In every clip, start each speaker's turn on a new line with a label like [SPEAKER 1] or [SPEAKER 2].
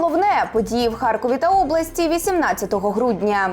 [SPEAKER 1] головне події в Харкові та області 18 грудня.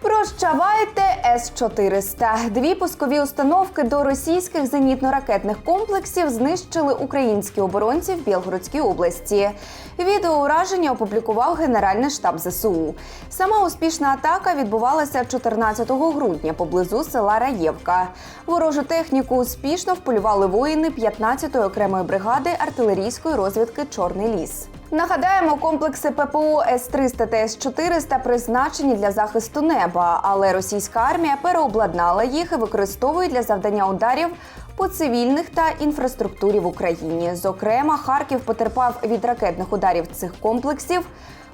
[SPEAKER 1] Прощавайте С-400. Дві пускові установки до російських зенітно-ракетних комплексів знищили українські оборонці в Білгородській області. Відео ураження опублікував Генеральний штаб ЗСУ. Сама успішна атака відбувалася 14 грудня поблизу села Раєвка. Ворожу техніку успішно вполювали воїни 15-ї окремої бригади артилерійської розвідки Чорний ліс. Нагадаємо, комплекси ППО С-300 та С-400 призначені для захисту неба, але російська армія переобладнала їх і використовує для завдання ударів по цивільних та інфраструктурі в Україні. Зокрема, Харків потерпав від ракетних ударів цих комплексів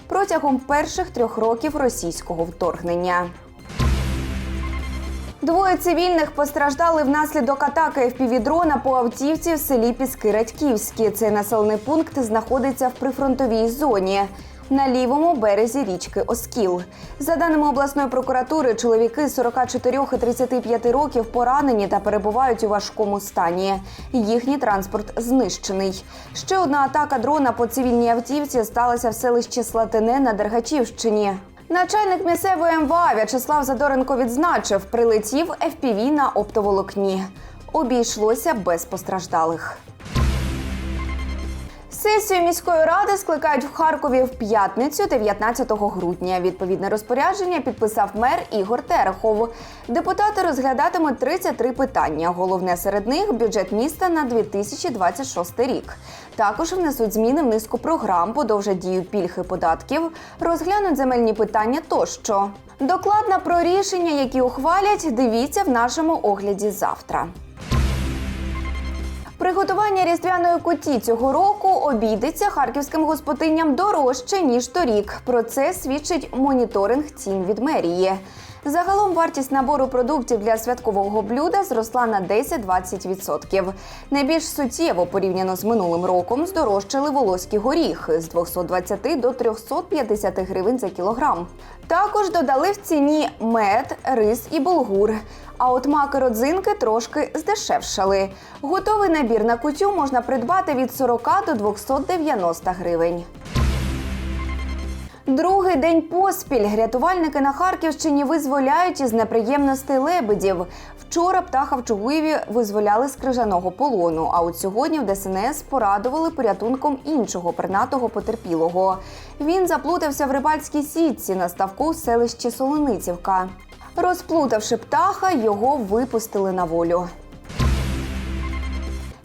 [SPEAKER 1] протягом перших трьох років російського вторгнення. Двоє цивільних постраждали внаслідок атаки FPV-дрона по автівці в селі Піски Радьківські. Цей населений пункт знаходиться в прифронтовій зоні. На лівому березі річки Оскіл. За даними обласної прокуратури, чоловіки 44 і 35 років поранені та перебувають у важкому стані. Їхній транспорт знищений. Ще одна атака дрона по цивільній автівці сталася в селищі Слатине на Дергачівщині. Начальник місцевої МВА В'ячеслав Задоренко відзначив, прилетів FPV на оптоволокні. Обійшлося без постраждалих. Сесію міської ради скликають в Харкові в п'ятницю, 19 грудня. Відповідне розпорядження підписав мер Ігор Терехов. Депутати розглядатимуть 33 питання. Головне серед них бюджет міста на 2026 рік. Також внесуть зміни в низку програм, подовжать дію пільг і податків, розглянуть земельні питання тощо. Докладно про рішення, які ухвалять, дивіться в нашому огляді завтра. Приготування різдвяної куті цього року обійдеться харківським господиням дорожче ніж торік. Про це свідчить моніторинг цін від мерії. Загалом вартість набору продуктів для святкового блюда зросла на 10-20%. Найбільш суттєво порівняно з минулим роком здорожчали волоські горіхи з 220 до 350 гривень за кілограм. Також додали в ціні мед, рис і булгур. А от маки родзинки трошки здешевшали. Готовий набір на кутю можна придбати від 40 до 290 гривень. Другий день поспіль рятувальники на Харківщині визволяють із неприємностей лебедів. Вчора птаха в Чугуєві визволяли з крижаного полону. А от сьогодні в ДСНС порадували порятунком іншого пернатого потерпілого. Він заплутався в рибальській сітці на ставку в селищі Солоницівка. Розплутавши птаха, його випустили на волю.